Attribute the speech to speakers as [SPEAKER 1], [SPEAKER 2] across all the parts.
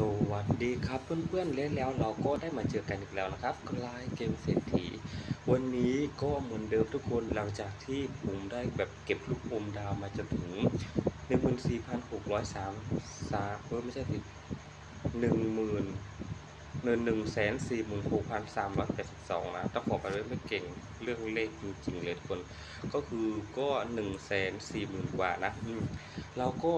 [SPEAKER 1] สวัสดีครับเพื่อนๆเล่นแล้วเราก็ได้มาเจอกันอีกแล้วนะครับกลายเกมเศรษฐี วันนี้ก็เหมือนเดิมทุกคนหลังจากที่ผมได้แบบเก็บลูกอมดาวมาจนถึง14,603สามเออไม่ใช่สิหนึ่งหมื่นหนึ่งแสนสี่หมื่นหกพันสามร้อยแปดสิบสองนะต้องขอไปด้วยไม่เก่งเรื่องเลขจริงๆเลยทุกคน ก็คือก็หนึ่งแสนสี่หมื่นกว่านะเราก็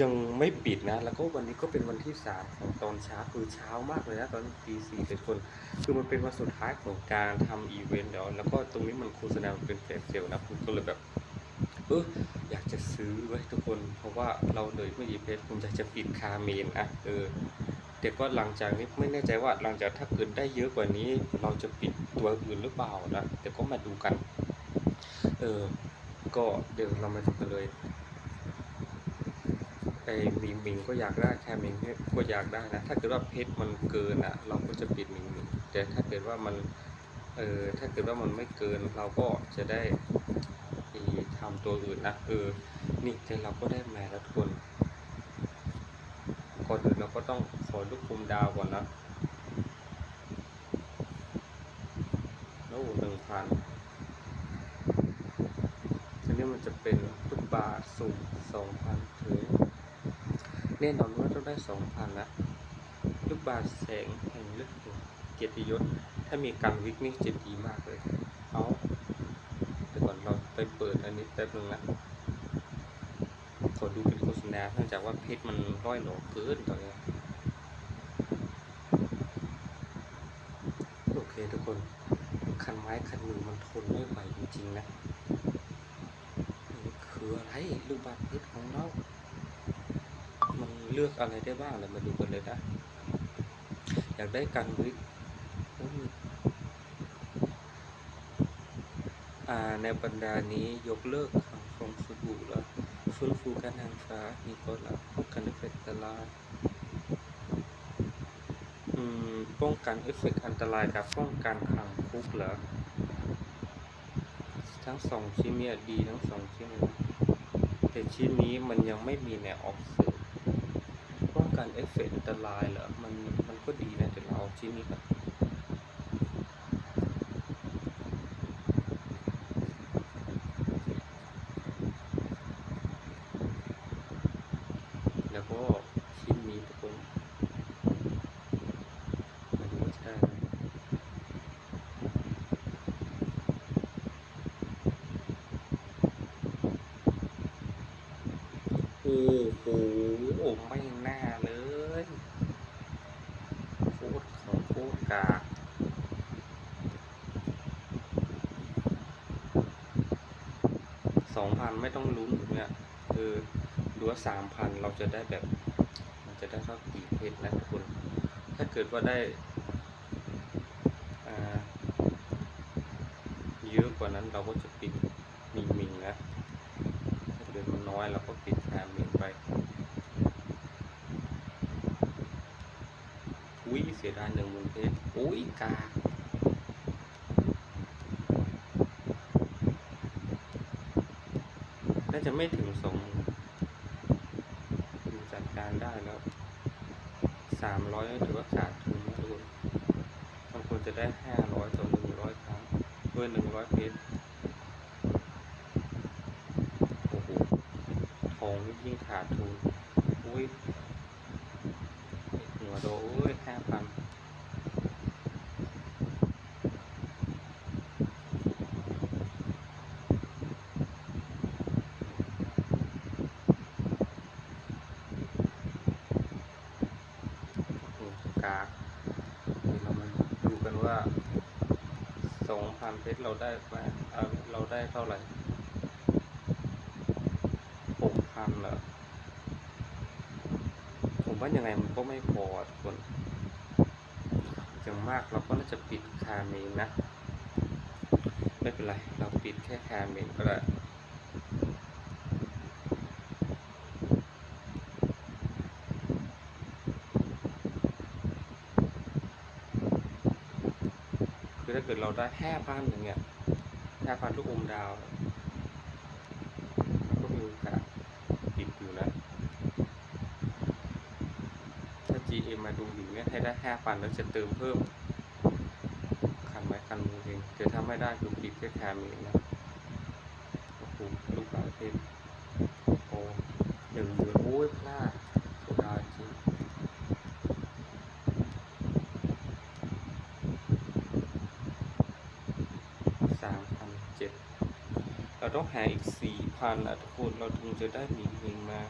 [SPEAKER 1] ยังไม่ปิดนะ แล้วก็วันนี้ก็เป็นวันที่สามของตอนเช้าคือเช้ามากเลยนะตอนตีสี่เป็นคน คือมันเป็นวันสุดท้ายของการทำอีเวนต์แล้วแล้วก็ตรงนี้มันโฆษณาเป็นแฟลชเซลนะผมก็เลยแบบเอออยากจะซื้อไว้ทุกคน เพราะว่าเราเลยไม่อีเพสผมอยากจะปิดคาเมนอะเออแต่ก็หลังจากนี้ไม่แน่ใจว่าหลังจากถ้าเกิดได้เยอะกว่านี้ เราจะปิดตัวอื่นหรือเปล่านะแต่ก็มาดูกัน เออก็เดี๋ยวเรามาดูกันเลย ไอ้มิงมิงก็อยากได้แค่มิงก็อยากได้นะ ถ้าเกิดว่าเพชรมันเกินอะ เราก็จะปิดมิงมิงแต่ถ้าเกิดว่ามันเออถ้าเกิดว่ามันไม่เกินเราก็จะได้อีทำตัวอื่นนะเออนี่แต่เราก็ได้แมาแล้วทุกคนก่อนอื่นเราก็ต้องขอลูกคุมดาวก่อนนะโอ้หนึ่งพันอันนี้มันจะเป็นลูกบาทสุ่มสองพันถึง แน่นอนว่าต้องได้สองพันละลูกบาศก์แสงแห่งลึกเกียรติยศ ถ้ามีการวิกนี่จะดีมากเลย เอาแต่ก่อนเราไปเปิดอันนี้แป๊บนึงนะขอดูเป็นโฆษณาเนื่องจากว่าเพชรมันร้อยหลอเกินตอนนี้โอเคทุกคน คันไม้คันมือมันทนไม่ไหวจริงๆนะนี่คืออะไรลูกบาศก์เพชรของเรา เลือกอะไรได้บ้างเลยมาดูกันเลยนะ อยากได้กันวิกในบรรดานี้ยกเลิกคำฟองสบู่แล้วฟื้นฟูการทางฟ้ามีก็ละป้องกันเอฟเฟกต์อันตรายป้องกันเอฟเฟกต์อันตรายกับป้องกันขังคุกเหรอทั้งสองชิ้นเนี่ยดีทั้งสองชิ้นเลยนะแต่ชิ้นนี้มันยังไม่มีแนวออกเสียงป้อ งกันเอฟเฟกต์อันตรายเหรอมันมันก็ดีนะแต่เราเอาชิ้นนี้ก่อนแล้วก็ชิ้นนี้ทุกคนมาดูว่าจะได้ไหมโอ้โห ไม่น่าเลย โคตรของโคตรกาก สองพันไม่ต้องลุ้นแบบเนี่ยคือดูว่าสามพันเราจะได้แบบ มันจะได้เท่กี่เพชรนะทุกคน ถ้าเกิดว่าได้เยอะกว่านั้นเราก็จะปิดมิงมิงนะถ้าเกิดมันน้อยเราก็ปิดแทนมิงไปอุ้ยเสียดายหนึ่งหมื่นเพชรอุ้ยกาก น่าจะไม่ถึงสองจัดการได้แล้วสามร้อยถือว่าขาดทุนนะทุกคนบางคนจะได้ห้าร้อยต่อหนึ่งร้อยครั้งด้วยหนึ่งร้อยเพชรโอ้โหทองยิ่งขาดทุนอุ้ยหัวโดโอ้ยห้าพันกากเดี๋ยวเรามาดูกันว่าส องพันเพชรเราได้ไหมเราได้เท่าไหร่หกพันเหรอผมว่ายังไงมันก็ไม่พอทุกคนอย่างมากเราก็น่าจะปิดคาเมนนะ ไม่เป็นไร เราปิดแค่คาเมนก็ได้คือถ้า เกิดเราได้ห้าพันอย่างเงี้ยห้าพันลูกอมดาวก็มีโอกาสปิดอยู่นะ GM มาดูอยู่เนี่ยให้ได้ห้าพันแล้วจะเติมเพิ่ม คันไม้คันมือเองเดี๋ยวถ้าไม่ได้คือปิดแค่แคมเองนะโอ้โหลูกหลานเพชรโอ้หนึ่งหมื่นโอ้ยพลาดเสียดายจริง สามพันเจ็ดเราต้องหาอีกสี่พันอะทุกคนเราถึงจะได้หมิงเองมา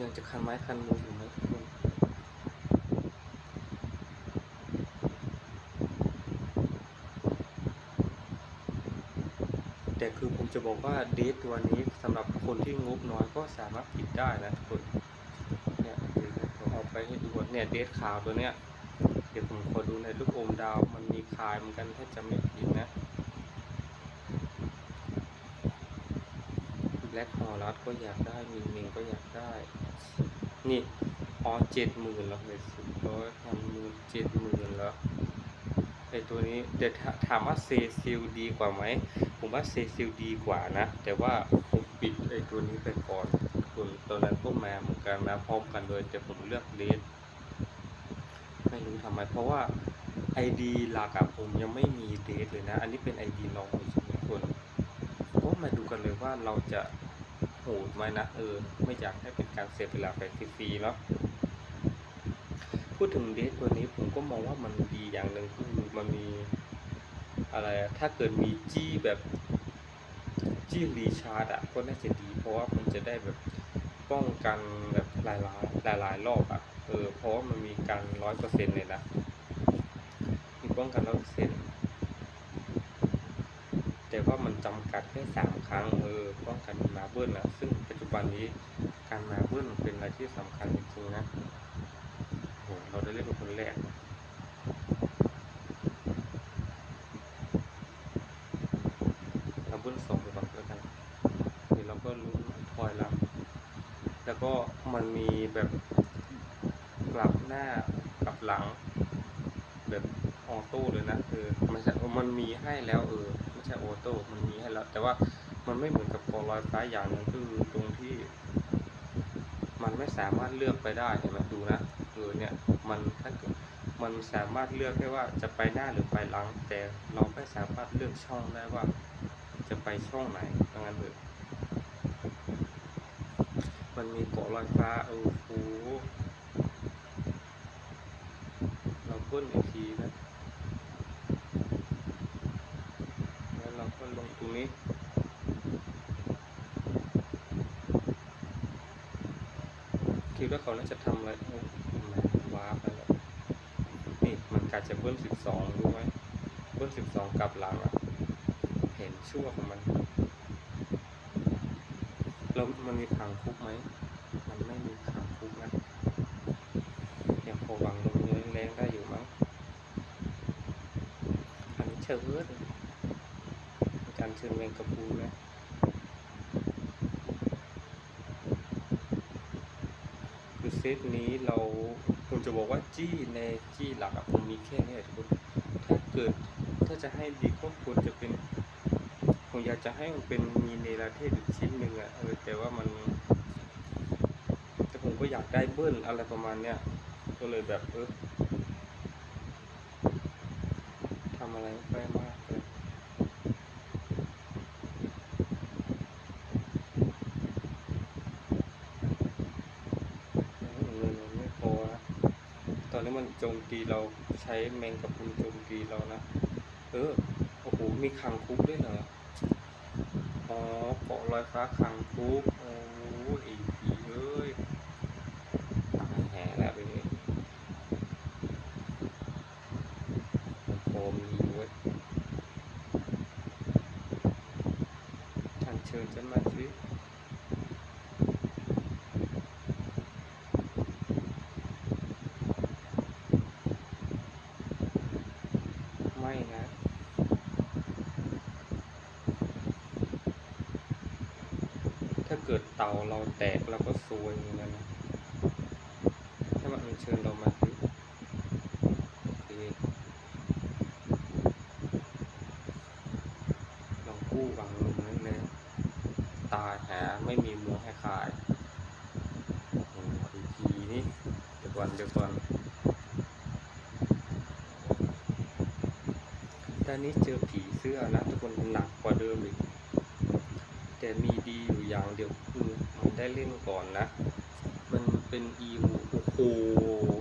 [SPEAKER 1] ยังจะคันไม้คันมืออยู่ไหมทุกคนแต่คือผมจะบอกว่าเดทตัวนี้สำหรับคนที่งบน้อยก็สามารถปิดได้นะทุกคนเนี่ยเดี๋ยวผมเอาไปให้ดูเนี่ยเดทขาวตัวเนี้ย เดี๋ยวผมขอดูในลูกอมดาวมันมีขายเหมือนกันถ้าจะไม่ผิดนะแบล็คฮอลลัสก็อยากได้มิงมิงก็อยากได้ นี่อ๋อเจ็ดหมื่นแล้วเลยสิบร้อยพันหมื่นเจ็ดหมื่นแล้วไอตัวนี้เดี๋ยวถามว่าเซซิลดีกว่าไหม ผมว่าเซซิลดีกว่านะ แต่ว่าผมปิดไอตัวนี้ไปก่อนส่วนตัวนั้นก็มาเหมือนกันมาพร้อมกันเลยแต่ผมเลือกเลส ไม่รู้ทำไม เพราะว่าไอดีหลักอะผมยังไม่มีเดทเลยนะ อันนี้เป็นไอดีลองเฉยๆทุกคนก็มาดูกันเลยว่าเราจะโหดไหมนะเออไม่อยากให้เป็นการเสียเวลาไปฟรีๆเนาะพูดถึงเดทตัวนี้ผมก็มองว่ามันดีอย่างหนึ่งคือมันมีอะไรถ้าเกิดมีจี้แบบจี้รีชาร์จอะก็น่าจะดี เพราะว่ามันจะได้แบบป้องกันแบบหลายหลายๆหลายๆรอบอะ ออเพราะมันมีการร้อยเปอร์เซ็นต์เลยนะมีป้องกันร้อยเปอร์เซ็นต์แต่ว่ามันจำกัดแค่สามครั้งเออป้องกันมาเบิ้ลนะซึ่งปัจจุบันนี้การมาเบิ้ลมันเป็นอะไรที่สำคัญจริงๆนะโหเราได้เล่นเป็นคนแรกเราเบิ้ลสองไปก่อนแล้วกันเดี๋ยวเราก็ลุ้ทอยแล้วแล้วก็มันมีแบบกลับหน้ากลับหลัง แบบ ออโต้เลยนะเออไม่ใช่มันมีให้แล้วเออไม่ใช่ออโต้มันมีให้แล้ว แต่ว่ามันไม่เหมือนกับกอลอยฟ้าอย่างหนึงคือตรงที่ มันไม่สามารถเลือกไปได้เห็นไหมดูนะเออเนี่ยมันถ้าเกิดมันสามารถเลือกได้ว่าจะไปหน้าหรือไปหลัง แต่เราไม่สามารถเลือกช่องได้ว่า จะไปช่องไหนดังนั้นเลยมันมีเกาะลอยฟ้าเออโหเราพ่นอีกทีนะแล้วเรงตรงนี้คิดว่าเขาน่าจะทำอะไรว้าไปแล้วนี่มันกาจะเบิ้ลสิบสองรู้ไหมเบิ้ลสิบสองกลับหลังอะ เห็นชั่วของมันแล้วมันมีขังคุกไหม มันไม่มีขังคุกนะยังพอวางลงเนื้อแรงได้อยู่มั้งอันนี้เชิด อารเชิญแมงกะพรุนนะคือเซตนี้เราผมจะบอกว่าจี้ในจี้หลักอะผมมีแค่นี้แหละทุกคนถ้าเกิดถ้าจะให้ดีก็ควรจะเป็นผมอยากจะให้มันเป็นมีเนรเทศอีกชิ้นหนึ่งอะเออแต่ว่ามันแต่ผมก็อยากได้เบิ้ลอะไรประมาณเนี้ยก็เลยแบบเออทำอะไรไม่ค่อยมากเลย เงินมันไม่พอนะตอนนี้ มันโจมตีเราใช้แมงกะพรุนโจมตีเรานะ เออ โอ้โห มีคังคุกด้วยเหรอ อ๋อเกาะลอยฟ้าคังคุก โอ้ยไอ้ผีเอ้ยตายแห่แล้วไปนี่มันพอมีอยู่เว้ยทานเชิญฉันมาสิ ไม่นะ ถ้าเกิด เราแตกเราก็ซวยเหมือนกันนะถ้ามันเชิญเรามาสิโอเคลองกู้วังนั้นเลยตายหาไม่มีมือให้ขายโอ้โหไอ้ทีก่อนเดี๋ยวก่อนตอนนี้เจอผีเสื้อนะทุกคนหนักกว่าเดิมอีกแต่มีดีอยู่อย่างเดียวคือ ได้เล่นก่อนนะ มันเป็นอีวูโอ้โห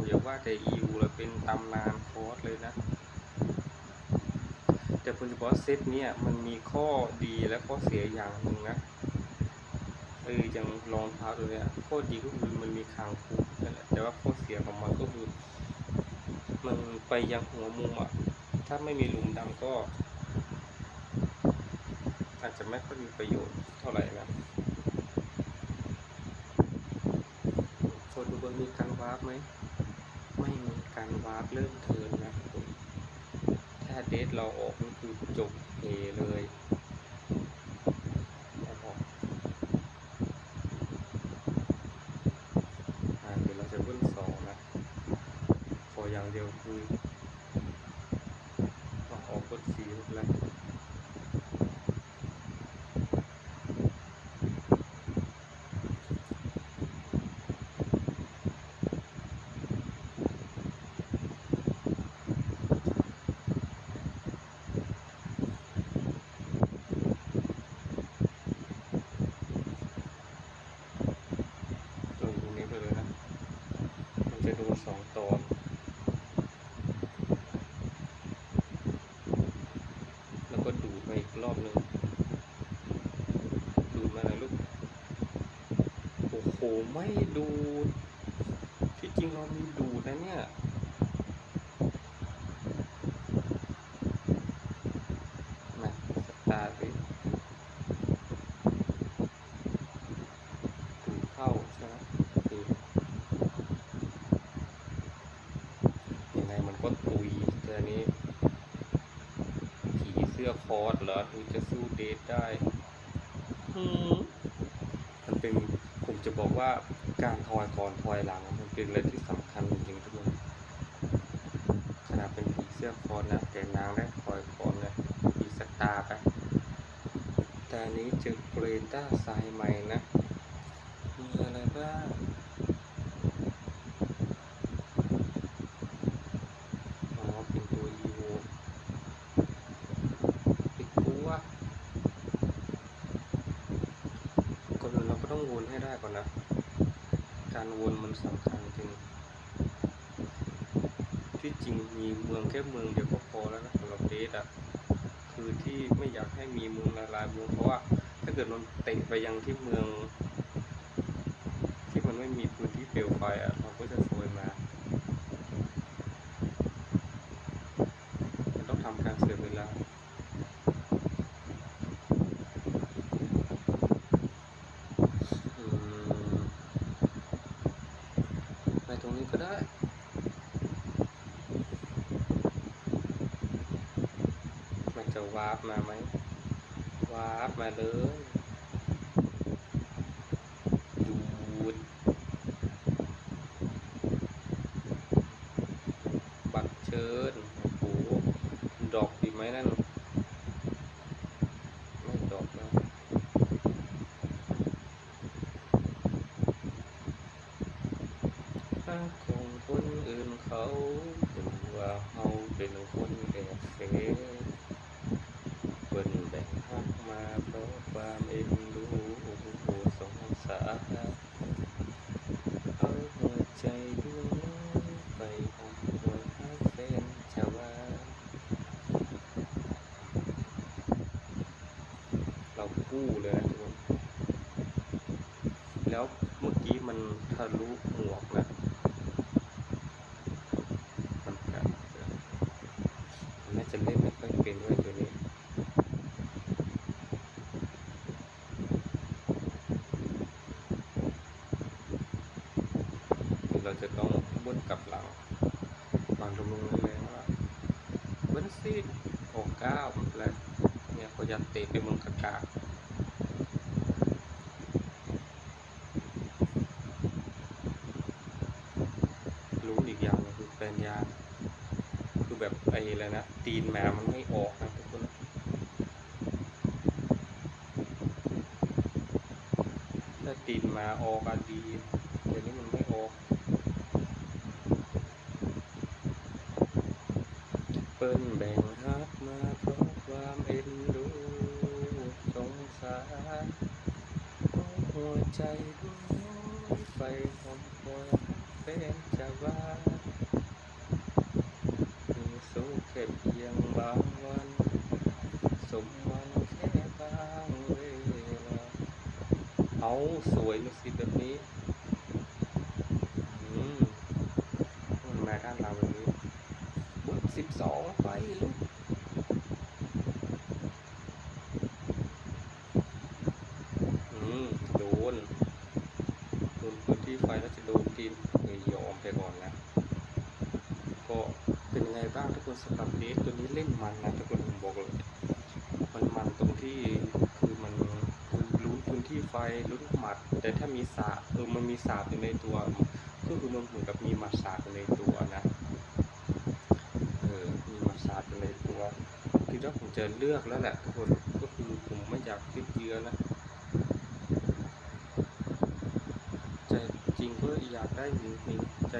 [SPEAKER 1] อย่าว่าแต่อีวูเลยเป็นตำนานคอร์สเลยนะ แต่ผมจะบอกเซตเนี่ยมันมีข้อดีและข้อเสียอย่างหนึ่งนะเอออย่างรองเท้าตัวเนี้ยข้อดีก็คือมันมีคางคูนั่นแหละแต่ว่าข้อเสียของมันก็คือ มันไปยังหัวมุมอะ ถ้าไม่มีหลุมดำก็ อาจจะไม่ค่อยมีประโยชน์เท่าไหร่นะโฟดู บนมีการวาร์ปไหม ไม่มีการวาร์ปเริ่มเทิร์นนะผมถ้าเดทเราออกนี่คือจบเฮเลยเอาออกอ่าเดี๋ยวเราจะเบิ้ลสองนะ ขออย่างเดียวคือเอาออกเบิ้ลสี่แล้ว ลงตรงนี้ไปเลยนะ มันจะโดนสองตอน แล้วก็ดูดมาอีกรอบหนึ่ง ดูดมาหน่อยลูก โอ้โห ไม่ดูดที่จริงเรามีดูดนะเนี่ย มาสตาร์ทดิดูดเข้าใช่ไหมดูดยังไงมันก็ตุยแต่อันนี้ ผีเสื้อคอร์สเหรอดูจะสู้เดทได้หืมมันเป็นผม จะบอกว่าการถอยก่อนถอยหลังมันเป็นอะไรที่สำคัญจริงๆทุกคนขนาดเป็นผีเสื้อคอนนะแต่นางได้ถอยก่อนเลยมีสตาร์ไปแต่นี้เจอเกรต้าไซใหม่นะมีอะไรบ้าง อ๋อ เป็นตัว EVO ปิดตัวก่อนอื่นเราก็ต้องวนให้ได้ก่อนนะ การวนมันสำคัญจริง ที่จริงมีเมืองแค่เมืองเดียวก็พอแล้วนะสำหรับเดทอะคือที่ไม่อยากให้มีเมืองหลายๆเมืองเพราะว่า ถ้าเกิดมันเตะไปยังที่เมือง ที่มันไม่มีพื้นที่เปลวไฟอะเราก็จะซวยมา มันต้องทำการเสียเวลา อืมไปตรงนี้ ก็ได้มันจะวาร์ปมาไหมวาร์ปมาเลย ดูด บัตรเชิญ โอ้โห ดอกดีไหมนั่น ไม่ดอกนะถ้าคงคนอื่นเขาดูว่าเฮาเป็นคนแอบเฟเพิ่นแบ่งหักมาเพราะความเอ็นดูสงสารเอาหัวใจดวงน้อยไปหักหัวหักแฟนชาวบ้าน เรากู้เลย นะทุกคนแล้วเมื่อกี้มันทะลุหมวกนะมันกะจะมันน่าจะเล่นไม่ค่อยเป็นด้วยตัวนี้ แบบไอ้อะไรนะตีนแมวมันไม่ออกนะทุกคนถ้าตีนมาออกอะดีเดี๋ยวนี้มันไม่ออก เปิ้นแบ่งรักมาเพราะความเอ็นดูสงสารหัวใจ สวยมาสิดแบบนี้อืมมันมาด้านเราแบบนี้บุ๊บสิบสองไปลูกอืมโดนโดนพื้นที่ไฟแล้วจะโดนตีนเลยยอมไปก่อนนะก็เป็นยังไงบ้างทุกคนสำหรับเดสตัวนี้เล่นมันนะทุกคนบอกเลยมันมันตรงที่คือมันคือรู้พื้น ที่ไฟรู้หมัด แต่ถ้ามีสาเออมันมีสาบอยู่ในตัว ก็คือมันเหมือนกับมีหมัดสาบอยู่ในตัวนะเออมีหมัดสาบอยู่ในตัวคือถ้าผมจะเลือกแล้วแหละทุกคนก็คือผมไม่อยากคิดเยอะนะใจจริงก็อยากได้หนึ่งใจ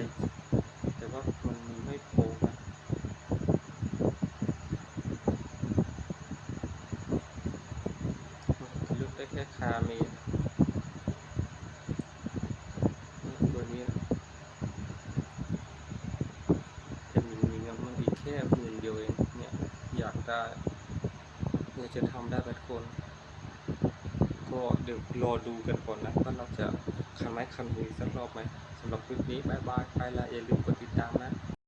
[SPEAKER 1] แต่ว่ามันไม่พอนะ เลือกได้แค่คาเมนตัวนี้นะจะมีมีเงินมันอีกแค่หมื่นเดียวเองเนี่ยอยากได้เพื่อ จะทำได้แบบคน ก็เดี๋ยวรอดูกันก่อนนะว่าเราจะคันไม้คันมือสักรอบไหมสำหรับคลิปนี้บายบายไปละอย่าลืมกดติดตามนะ